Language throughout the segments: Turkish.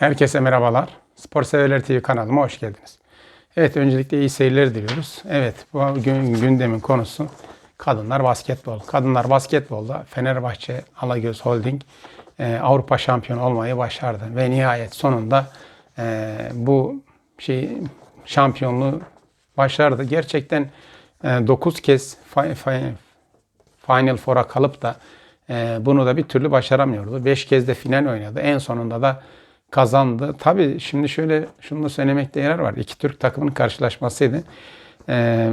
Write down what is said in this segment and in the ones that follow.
Herkese merhabalar. Spor Severler TV kanalıma hoş geldiniz. Evet öncelikle iyi seyirler diliyoruz. Evet bu gün gündemin konusu kadınlar basketbol. Kadınlar basketbolda Fenerbahçe Alagöz Holding e, Avrupa şampiyonu olmayı başardı. Ve nihayet sonunda e, bu şey şampiyonluğu başardı. Gerçekten 9 kez fi- fi- Final Four'a kalıp da e, bunu da bir türlü başaramıyordu. 5 kez de final oynadı. En sonunda da kazandı. Tabii şimdi şöyle şunu da söylemekte yarar var. İki Türk takımının karşılaşmasıydı. E,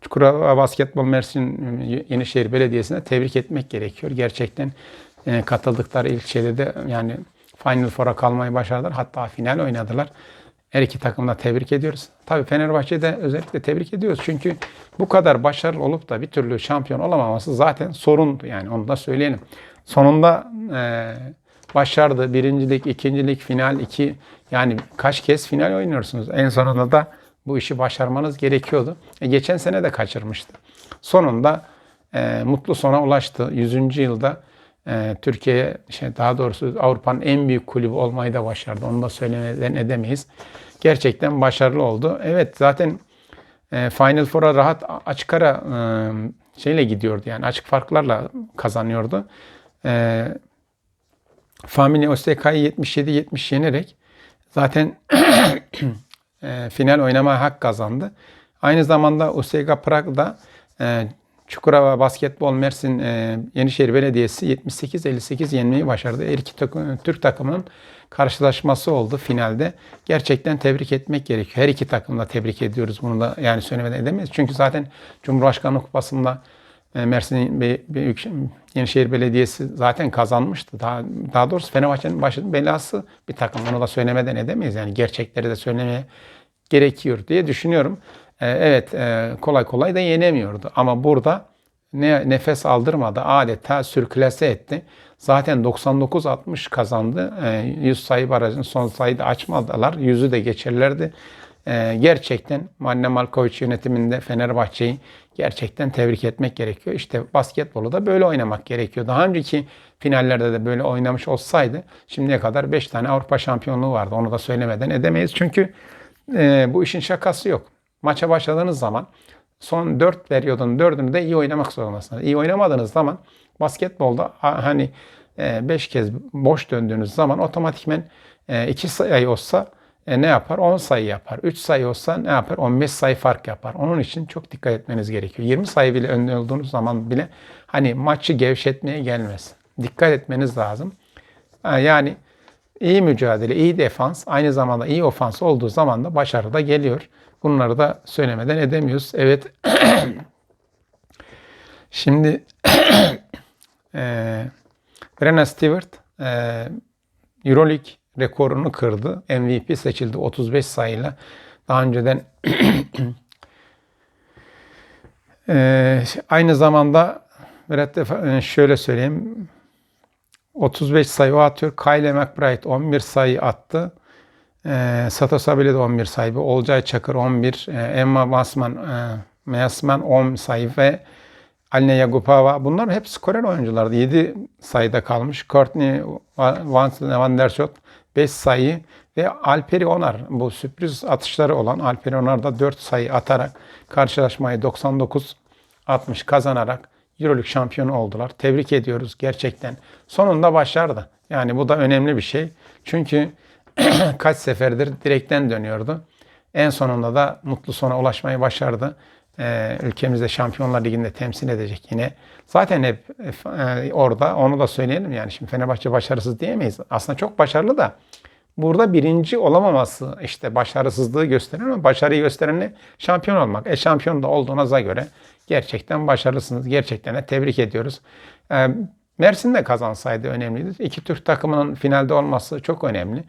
Çukurova Basketbol Mersin Yenişehir Belediyesi'ne tebrik etmek gerekiyor. Gerçekten e, katıldıkları ilçede de yani Final Four'a kalmayı başardılar. Hatta final oynadılar. Her iki takımı da tebrik ediyoruz. Tabii Fenerbahçe'yi de özellikle tebrik ediyoruz. Çünkü bu kadar başarılı olup da bir türlü şampiyon olamaması zaten sorundu. Yani onu da söyleyelim. Sonunda e, başardı. Birincilik, ikincilik, final iki. Yani kaç kez final oynuyorsunuz. En sonunda da bu işi başarmanız gerekiyordu. E, geçen sene de kaçırmıştı. Sonunda e, mutlu sona ulaştı. 100. yılda e, Türkiye, şey, daha doğrusu Avrupa'nın en büyük kulübü olmayı da başardı. Onu da söylemeden edemeyiz. Gerçekten başarılı oldu. Evet zaten e, Final Four'a rahat açık ara e, şeyle gidiyordu yani açık farklarla kazanıyordu. E, Family Osaka'yı 77-70 yenerek zaten e, final oynama hak kazandı. Aynı zamanda Osaka Prag'da e, Çukurova Basketbol Mersin e, Yenişehir Belediyesi 78-58 yenmeyi başardı. Her iki takım, Türk takımının karşılaşması oldu finalde. Gerçekten tebrik etmek gerekiyor. Her iki takımı da tebrik ediyoruz. Bunu da yani söylemeden edemeyiz. Çünkü zaten Cumhurbaşkanlığı Kupası'nda Mersin Be- Büyük Yenişehir Belediyesi zaten kazanmıştı. Daha, daha doğrusu Fenerbahçe'nin başının belası bir takım. Onu da söylemeden edemeyiz. Yani gerçekleri de söylemeye gerekiyor diye düşünüyorum. Ee, evet e, kolay kolay da yenemiyordu. Ama burada ne nefes aldırmadı. Adeta sürklase etti. Zaten 99-60 kazandı. Ee, 100 sayı barajın son sayıda açmadılar. Yüzü de geçerlerdi. Gerçekten Manne Malkovic yönetiminde Fenerbahçe'yi gerçekten tebrik etmek gerekiyor. İşte basketbolu da böyle oynamak gerekiyor. Daha önceki finallerde de böyle oynamış olsaydı şimdiye kadar 5 tane Avrupa şampiyonluğu vardı. Onu da söylemeden edemeyiz. Çünkü e, bu işin şakası yok. Maça başladığınız zaman son 4 periyodun 4'ünü de iyi oynamak zorundasınız. İyi oynamadığınız zaman basketbolda hani 5 kez boş döndüğünüz zaman otomatikmen 2 sayı olsa e, ne yapar? 10 sayı yapar. 3 sayı olsa ne yapar? 15 sayı fark yapar. Onun için çok dikkat etmeniz gerekiyor. 20 sayı bile önde olduğunuz zaman bile hani maçı gevşetmeye gelmez. Dikkat etmeniz lazım. Ha, Yani iyi mücadele, iyi defans, aynı zamanda iyi ofans olduğu zaman da başarı da geliyor. Bunları da söylemeden edemiyoruz. Evet. Şimdi e, Brenna Stewart e, Euroleague rekorunu kırdı. MVP seçildi 35 sayıyla. Daha önceden e, aynı zamanda e, şöyle söyleyeyim 35 sayı o atıyor. Kyle McBride 11 sayı attı. E, Sato Sabile de 11 sayı. Olcay Çakır 11. E, Emma Masman, e, Measman 10 sayı ve Aline Yagupava. Bunlar hep skorer oyunculardı. 7 sayıda kalmış. Courtney Van Van der Schot 5 sayı ve Alperi Onar bu sürpriz atışları olan Alperi Onar da 4 sayı atarak karşılaşmayı 99 60 kazanarak Euroleague şampiyonu oldular. Tebrik ediyoruz gerçekten. Sonunda başardı. Yani bu da önemli bir şey. Çünkü kaç seferdir direkten dönüyordu. En sonunda da mutlu sona ulaşmayı başardı. Ee, ülkemizde Şampiyonlar Ligi'nde temsil edecek yine. Zaten hep e, orada onu da söyleyelim yani şimdi Fenerbahçe başarısız diyemeyiz. Aslında çok başarılı da burada birinci olamaması işte başarısızlığı gösteriyor ama başarıyı gösteren ne? Şampiyon olmak. E şampiyon da olduğunuza göre gerçekten başarılısınız. Gerçekten de tebrik ediyoruz. Ee, Mersin de kazansaydı önemliydi. İki Türk takımının finalde olması çok önemli.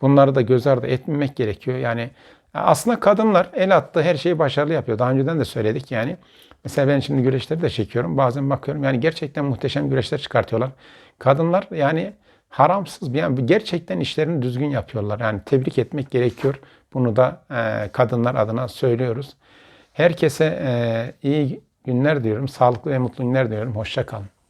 Bunları da göz ardı etmemek gerekiyor. Yani aslında kadınlar el attı her şeyi başarılı yapıyor. Daha önceden de söyledik yani. Mesela ben şimdi güreşleri de çekiyorum. Bazen bakıyorum yani gerçekten muhteşem güreşler çıkartıyorlar. Kadınlar yani haramsız yani gerçekten işlerini düzgün yapıyorlar. Yani tebrik etmek gerekiyor. Bunu da e, kadınlar adına söylüyoruz. Herkese e, iyi günler diyorum. Sağlıklı ve mutlu günler diyorum. Hoşça kalın.